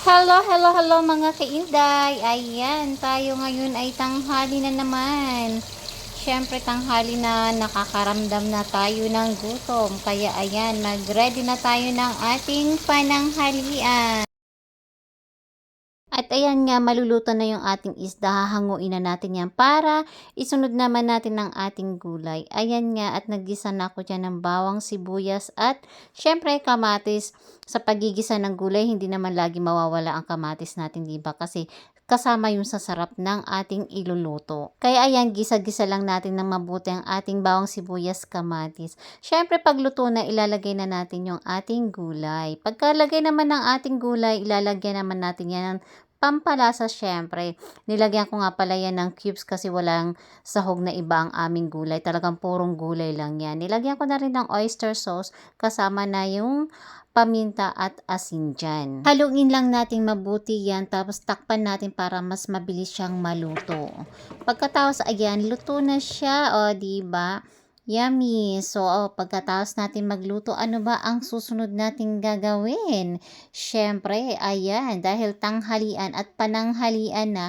Hello, hello, hello mga kainday. Ayan, tayo ngayon ay tanghali na naman. Siyempre tanghali na nakakaramdam na tayo ng gutom. Kaya ayan, mag-ready na tayo ng ating pananghalian. At ayan nga, maluluto na yung ating isda. Hahanguin na natin yan para isunod naman natin ng ating gulay. Ayan nga, at naggisa na ako dyan ng bawang, sibuyas at syempre kamatis. Sa pagigisa ng gulay, hindi naman lagi mawawala ang kamatis natin, di ba? Kasi kasama yung sa sarap ng ating iluluto. Kaya ayan, gisa-gisa lang natin ng mabuti ang ating bawang sibuyas kamatis. Syempre, pagluto na, ilalagay na natin yung ating gulay. Pagkalagay naman ng ating gulay, ilalagyan naman natin yan ng pampalasa syempre. Nilagyan ko nga pala yan ng cubes kasi walang sahog na iba ang aming gulay. Talagang purong gulay lang yan. Nilagyan ko na rin ng oyster sauce kasama na yung paminta at asin dyan. Haluin lang natin mabuti yan tapos takpan natin para mas mabilis siyang maluto. Pagkatapos ayan, luto na siya o di ba? Yummy! So, oh, pagkatapos natin magluto, ano ba ang susunod nating gagawin? Siyempre, ayan, dahil tanghalian at pananghalian na,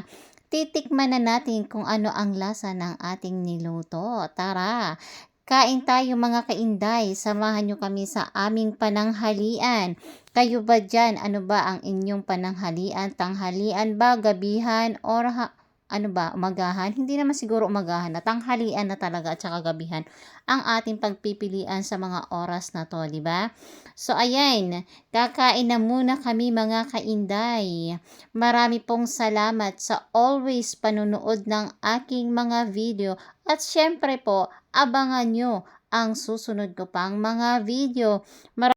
titikman na natin kung ano ang lasa ng ating niluto. Tara! Kain tayo mga kainday, samahan nyo kami sa aming pananghalian. Kayo ba dyan? Ano ba ang inyong pananghalian? Tanghalian ba? Gabihan? Or ha- ano ba, umagahan? Hindi naman siguro umagahan na tanghalian na talaga at saka gabihan ang ating pagpipilian sa mga oras na to, di ba? So ayan, kakain na muna kami mga kainday. Marami pong salamat sa always panunood ng aking mga video at syempre po, abangan nyo ang susunod ko pang mga video.